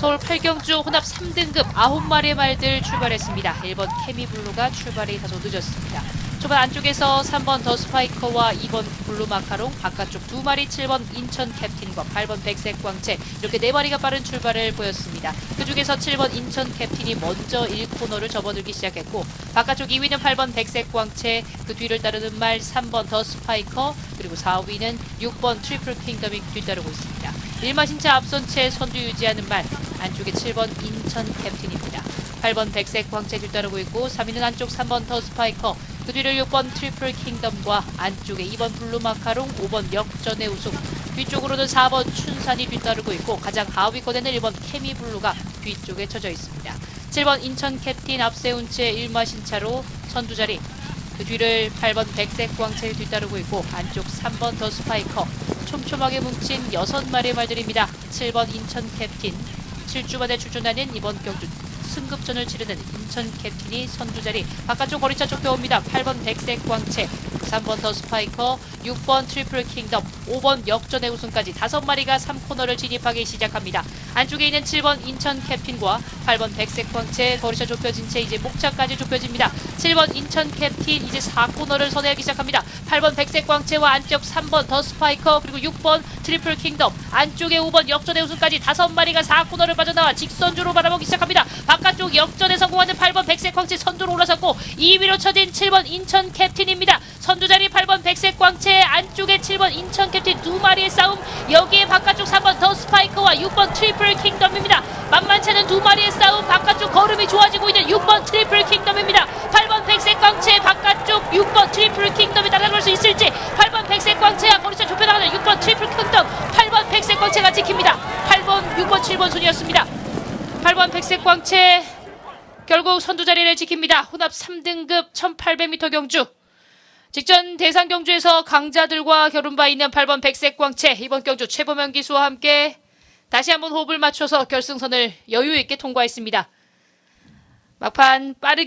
서울 8경주 혼합 3등급 9마리의 말들 출발했습니다. 1번 케미블루가 출발이 다소 늦었습니다. 초반 안쪽에서 3번 더 스파이커와 2번 블루 마카롱, 바깥쪽 2마리 7번 인천 캡틴과 8번 백색 광채 이렇게 4마리가 빠른 출발을 보였습니다. 그 중에서 7번 인천 캡틴이 먼저 1코너를 접어들기 시작했고 바깥쪽 2위는 8번 백색 광채, 그 뒤를 따르는 말 3번 더 스파이커, 그리고 4위는 6번 트리플 킹덤이 뒤따르고 있습니다. 일마 신차 앞선 채 선두 유지하는 말 안쪽에 7번 인천 캡틴입니다. 8번 백색 광채 뒤따르고 있고 3위는 안쪽 3번 더 스파이커 그 뒤를 6번 트리플 킹덤과 안쪽에 2번 블루 마카롱 5번 역전의 우승 뒤쪽으로는 4번 춘산이 뒤따르고 있고 가장 하위권에는 1번 케미 블루가 뒤쪽에 쳐져 있습니다. 7번 인천 캡틴 앞세운 채 1마신 차로 선두 자리 그 뒤를 8번 백색 광채를 뒤따르고 있고 안쪽 3번 더 스파이커 촘촘하게 뭉친 6마리의 말들입니다. 7번 인천 캡틴 7주 만에 출전하는 이번 경주 승급전을 치르는 인천 캡틴이 선두 자리 바깥쪽 거리차 좁혀옵니다. 8번 백색 광채 3번 더 스파이커 6번 트리플 킹덤 5번 역전의 우승까지 5마리가 3코너를 진입하기 시작합니다. 안쪽에 있는 7번 인천 캡틴과 8번 백색 광채 거리차 좁혀진 채 이제 목차까지 좁혀집니다. 7번 인천 캡틴 이제 4코너를 선회하기 시작합니다. 8번 백색 광채와 안쪽 3번 더 스파이커 그리고 6번 트리플 킹덤 안쪽에 5번 역전의 우승까지 5마리가 4코너를 빠져나와 직선주로 바라보기 시작합니다. 바깥쪽 역전에 성공하는 8번 백색 광채 선두로 올라섰고 2위로 쳐진 7번 인천 캡틴입니다. 선두 자리 8번 백색 광채 안쪽에 7번 인천 캡틴 두 마리의 싸움 여기에 바깥쪽 3번 더 스파이커와 6번 트리플 킹덤입니다. 만만치 않은 두 마리의 싸움 바깥쪽 걸음이 좋아지고 있는 6번 트리플 킹덤입니다. 8번 백색 광채 바깥쪽 6번 트리플 킹덤이 따라갈 수 있을지 8번 백색 광채와 거리차 좁혀나가는 6번 트리플 킹덤 8번 백색 광채가 지킵니다. 8번 6번 7번 순이었습니다. 8번 백색 광채 결국 선두 자리를 지킵니다. 혼합 3등급 1800m 경주 직전 대상 경주에서 강자들과 겨룬 바 있는 8번 백색 광채 이번 경주 최보명 기수와 함께 다시 한번 호흡을 맞춰서 결승선을 여유 있게 통과했습니다. 막판 빠르게